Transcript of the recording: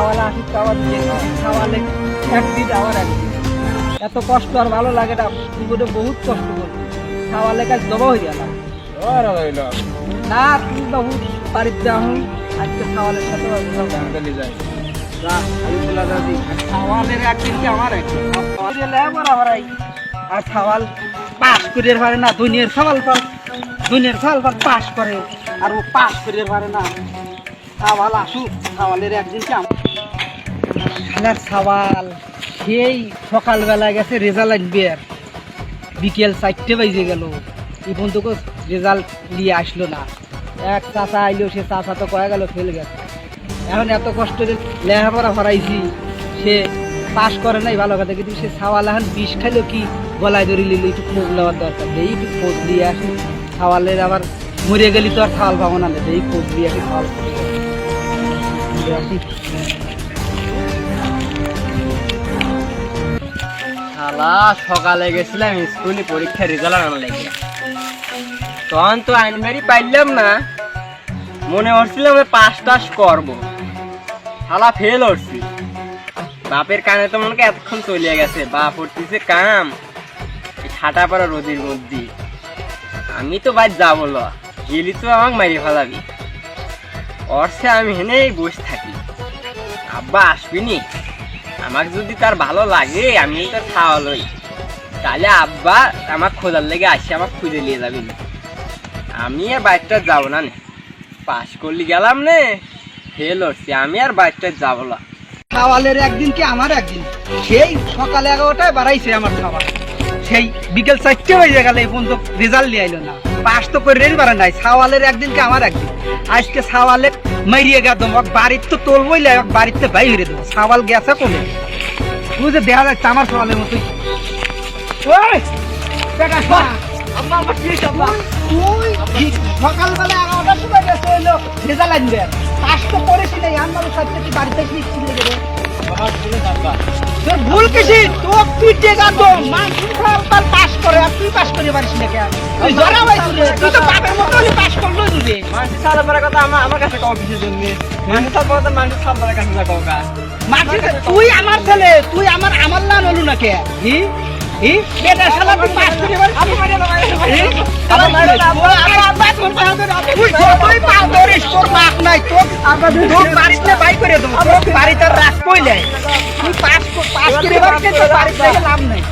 খাওয়ালে আসি খাওয়া দিয়ে খাওয়ালে একদিন আবার একদিন এত কষ্ট আর ভালো লাগে না জীবনে বহুত কষ্ট করছি খাওয়ালে কাজ জমা হয়ে গেল। না তুমি বাবু বাড়িতে আহুন আজকে খাওয়ালের সাথে খাওয়ালের একদিন আমার একদিন আমার আর খাওয়াল পাস করে পারে না দুনিয়ার সওয়াল পাল দুনিয়ার সওয়াল পাল পাস করে। আর ও পাস করে পারে না। খাওয়াল আসুক খাওয়ালের একদিন কি সওয়াল, সেই সকালবেলা গেছে রেজাল্ট আনবে আর বিকেল চারটে বাজে গেল। এই পর্যন্ত রেজাল্ট নিয়ে আসলো না। এক চাচা আইলো, সে চাচা তো কয়ে গেল ফেল গেছে। এখন এত কষ্ট যে লেখাপড়া ভরাইছি সে পাস করে নাই ভালো কথা, কিন্তু সে সাওয়াল এখন বিষ খাইলো কি? গলায় ধরে নিল একটু খোঁজ নেওয়ার দরকার এই একটু খোঁজ দিয়ে আসি। খাওয়ালের আবার মরে গেলি তো আর খাওয়াল পাবো না এই খোঁজ দিয়ে আসি সকালে গেছিলাম, স্কুলে পরীক্ষার রেজাল্ট আনার তখন তো আইনবাড়ি পাইলাম না। মনে হচ্ছিলাম পাস টাস করব। শালা ফেল হচ্ছি। বাপের কানে তো মনে এতক্ষণ চলে গেছে। বাপ উঠতেছে কাম। ছাটা পড়া রোদের মধ্যে। আমি তো বাইর যাব ল। গেলি তো আমাকে মারি ফেলাবি। অর্থে আমি হেনেই বসে থাকি। আব্বা, আসবিনি। আমার যদি তার ভালো লাগে, আমি তো খাওয়ালই তাহলে আব্বা আমার খোঁজার লেগে আসি আমার খুঁজে নিয়ে যাবি আমি আর বাইকটা যাব না নে। পাস করলি গেলাম নে ফেল হচ্ছে আমি আর বাইকটা যাব না। খাওয়ালের একদিন কি আমার একদিন? সেই সকাল এগারোটায় বাড়াইছে আমার খাওয়া সেই বিকেল চারটে বেজে গেলে, এই পর্যন্ত রেজাল্ট নিয়ে না। পাস তো করে বাড়া নাই সাওয়ালের একদিন কি আমার একদিন? আজকে সাওয়ালে মারিয়ে গেল বাড়ির তো তোলবই লাগে বাড়িতে হয়ে দেবো সাওয়াল গেছে কমে বুঝে দেখা যাচ্ছে আমার সাওয়ালের মতোই। সকালবেলা এগারোটার সময় গেছে হইল পাস তো করেছি না আমার সাথে বাড়িতে কি? তোর ভুল কিসি? তোর পিঠে গাতো মানুষ তার পাস করে আর তুই পাস করে পারিস না কেন? তুই জরা ভাই তুই তুই তো বাপের মতো হলে পাস করল তুই। মানুষ সালা পড়ার কথা আমার আমার কাছে কও কিসের জন্য? মানুষ সাল পড়া মানুষ সাল পড়ার কাছে কও কা মাটিতে তুই আমার ছেলে তুই আমার আমার না নলু না কে? হি হি বেটা শালা তুই পাস করে পারিস আমি মারি না হি না তুই যতই পা ধরিস তোর মাপ নাই তোর তোর বাড়িতে বাই করে দেবো তোর বাড়িতে রাখ কইলে তুই পাস পাস করে পারিস তোর বাড়িতে লাভ নাই।